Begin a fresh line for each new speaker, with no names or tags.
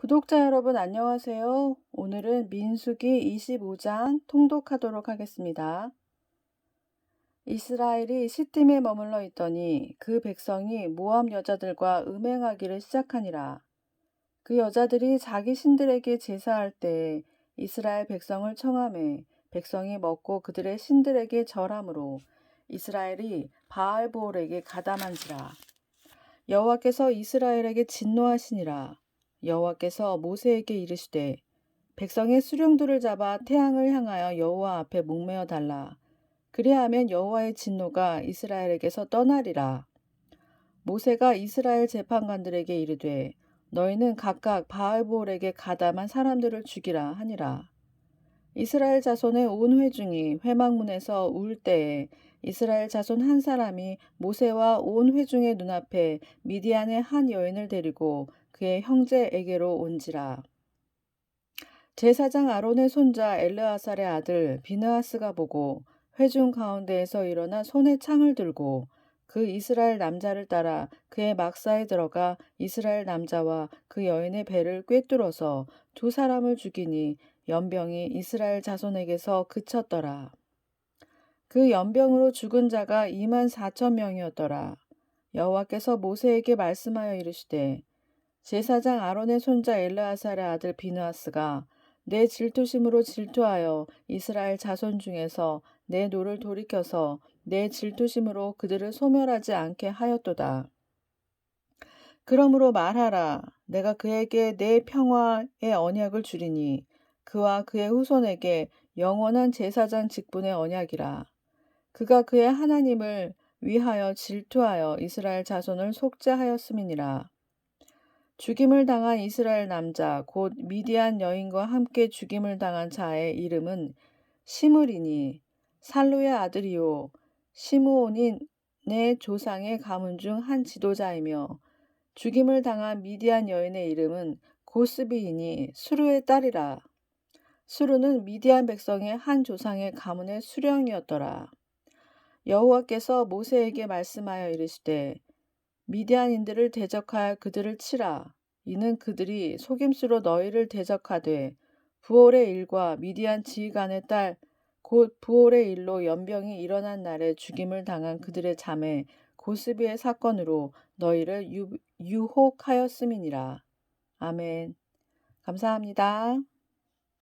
구독자 여러분 안녕하세요. 오늘은 민수기 25장 통독하도록 하겠습니다. 이스라엘이 시딤에 머물러 있더니 그 백성이 모압 여자들과 음행하기를 시작하니라. 그 여자들이 자기 신들에게 제사할 때 이스라엘 백성을 청함해 백성이 먹고 그들의 신들에게 절함으로 이스라엘이 바알보올에게 가담한지라. 여호와께서 이스라엘에게 진노하시니라. 여호와께서 모세에게 이르시되 백성의 수령들을 잡아 태양을 향하여 여호와 앞에 목매어 달라. 그리하면 여호와의 진노가 이스라엘에게서 떠나리라. 모세가 이스라엘 재판관들에게 이르되 너희는 각각 바알볼에게 가담한 사람들을 죽이라 하니라. 이스라엘 자손의 온 회중이 회막문에서 울 때에 이스라엘 자손 한 사람이 모세와 온 회중의 눈앞에 미디안의 한 여인을 데리고 그의 형제에게로 온지라. 제사장 아론의 손자 엘르아살의 아들 비느하스가 보고 회중 가운데에서 일어나 손에 창을 들고 그 이스라엘 남자를 따라 그의 막사에 들어가 이스라엘 남자와 그 여인의 배를 꿰뚫어서 두 사람을 죽이니 연병이 이스라엘 자손에게서 그쳤더라. 그 연병으로 죽은 자가 2만 4천 명이었더라. 여호와께서 모세에게 말씀하여 이르시되 제사장 아론의 손자 엘르아살의 아들 비느하스가 내 질투심으로 질투하여 이스라엘 자손 중에서 내 노를 돌이켜서 내 질투심으로 그들을 소멸하지 않게 하였도다. 그러므로 말하라. 내가 그에게 내 평화의 언약을 주리니 그와 그의 후손에게 영원한 제사장 직분의 언약이라. 그가 그의 하나님을 위하여 질투하여 이스라엘 자손을 속죄하였음이니라. 죽임을 당한 이스라엘 남자 곧 미디안 여인과 함께 죽임을 당한 자의 이름은 시므리니 살루의 아들이요. 시므온인 내 조상의 가문 중 한 지도자이며 죽임을 당한 미디안 여인의 이름은 고스비이니 수루의 딸이라. 수루는 미디안 백성의 한 조상의 가문의 수령이었더라. 여호와께서 모세에게 말씀하여 이르시되 미디안인들을 대적하여 그들을 치라. 이는 그들이 속임수로 너희를 대적하되 부올의 일과 미디안 지휘관의 딸 곧 부올의 일로 연병이 일어난 날에 죽임을 당한 그들의 자매 고스비의 사건으로 너희를 유, 유혹하였음이니라. 아멘. 감사합니다.